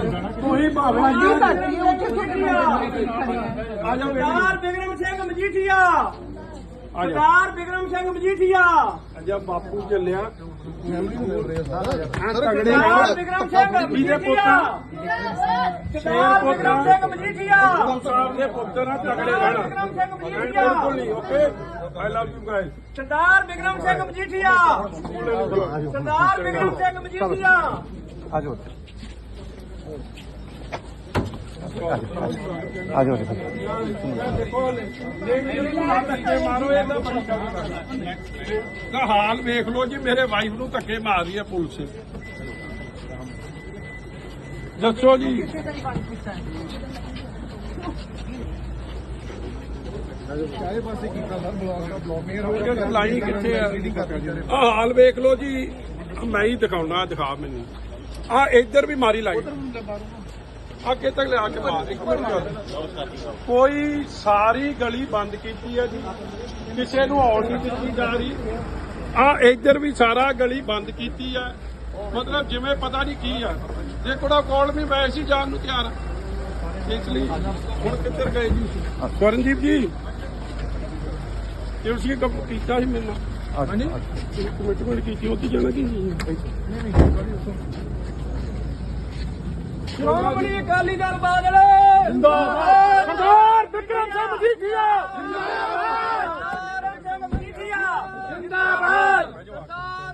ਤੁਸੀਂ ਭਾਵੇਂ ਕੀ ਕਰਦੀ ਹੈ ਉੱਥੇ ਕਿਹੜੀ ਆ ਆ ਜਾਓ ਸਰਦਾਰ ਬਿਕਰਮ ਸਿੰਘ ਮਜੀਠੀਆ। ਆ ਜਾਓ ਸਰਦਾਰ ਬਿਕਰਮ ਸਿੰਘ ਮਜੀਠੀਆ। ਅਜਾ ਬਾਪੂ ਚੱਲਿਆ। ਤਗੜੇ ਸਰਦਾਰ ਨਾਲ? ਬਿਕਰਮ ਸਿੰਘ ਜਿਹਦੇ ਮਜੀਠੀਆ। ਪੁੱਤ ਸਰਦਾਰ ਬਿਕਰਮ ਸਿੰਘ ਮਜੀਠੀਆ। ਗੁਰੂ ਸਾਹਿਬ ਦੇ ਪੁੱਤਰ ਆ ਤਗੜੇ ਰਹਿਣਾ। ਬਿਕਰਮ ਸਿੰਘ ਮਜੀਠੀਆ। ਬਿਲਕੁਲ ਨਹੀਂ okay? I love you guys Sardar Bikram Singh Majithia. Sardar Bikram Singh Majithia. ਮਾਰੋ ਇਹਦਾ ਬੜੀ ਦਾ ਹਾਲ ਵੇਖ ਲਓ ਜੀ ਮੇਰੇ ਵਾਈਫ ਨੂੰ ਧੱਕੇ ਮਾਰ ਰਹੀ ਹੈ ਪੁਲਿਸ। ਦੱਸੋ ਜੀ। ਲਾਈ ਕਿੱਥੇ ਆ? ਆਹ ਹਾਲ ਵੇਖ ਲਓ ਜੀ ਮੈਂ ਹੀ ਦਿਖਾਉਣਾ ਦਿਖਾ ਮੈਨੂੰ। ਆ ਇੱਧਰ ਵੀ ਮਾਰੀ ਲਾਈ। ਅੱਗੇ ਤੱਕ ਲਿਆ ਕੇ ਮਾਰ ਇੱਕ ਮਿੰਟ। ਕੋਈ ਸਾਰੀ ਗਲੀ ਬੰਦ ਕੀਤੀ ਹੈ ਜੀ। ਕਿਸੇ ਨੂੰ ਆਉਣ ਨਹੀਂ ਦਿੱਤੀ ਜਾ ਰਹੀ। ਆ ਇੱਧਰ ਵੀ ਸਾਰਾ ਗਲੀ ਬੰਦ ਕੀਤੀ ਹੈ ਮਤਲਬ ਜਿਵੇਂ ਪਤਾ ਨਹੀਂ ਕੀ ਆ। ਜੇ ਕੋੜਾ ਕੋਲ ਵੀ ਮੈਂ ਸੀ ਜਾਣ ਨੂੰ ਤਿਆਰ। ਇਸ ਲਈ ਹੁਣ ਕਿੱਧਰ ਗਏ ਜੀ? ਸਵਰਨਜੀਤ ਜੀ ਤੁਸੀਂ ਕੰਮ ਕੀਤਾ ਸੀ ਮੈਨੂੰ ਹਾਂਜੀ? ਕਮਿਟਮੈਂਟ ਕੀਤੀ ਉੱਥੇ ਜਾਣਾ ਕਿ ਨਹੀਂ ਸ਼੍ਰੋਮਣੀ ਅਕਾਲੀ ਦਲ ਬਾਦਲ! ਜਿੰਦਾਬਾਦ। ਸਰਦਾਰ ਬਿਕਰਮ ਸਿੰਘ ਮਜੀਠੀਆ! ਜਿੰਦਾਬਾਦ ਸਿੰਘ ਮਜੀਠੀਆ! ਜਿੰਦਾਬਾਦ।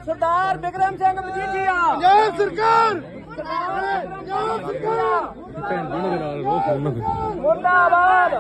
ਸਰਦਾਰ ਬਿਕਰਮ ਸਿੰਘ ਮਜੀਠੀਆ! ਜੈ ਸਰਕਾਰ! ਜੈ ਸਰਕਾਰ! ਮੁਰਦਾਬਾਦ!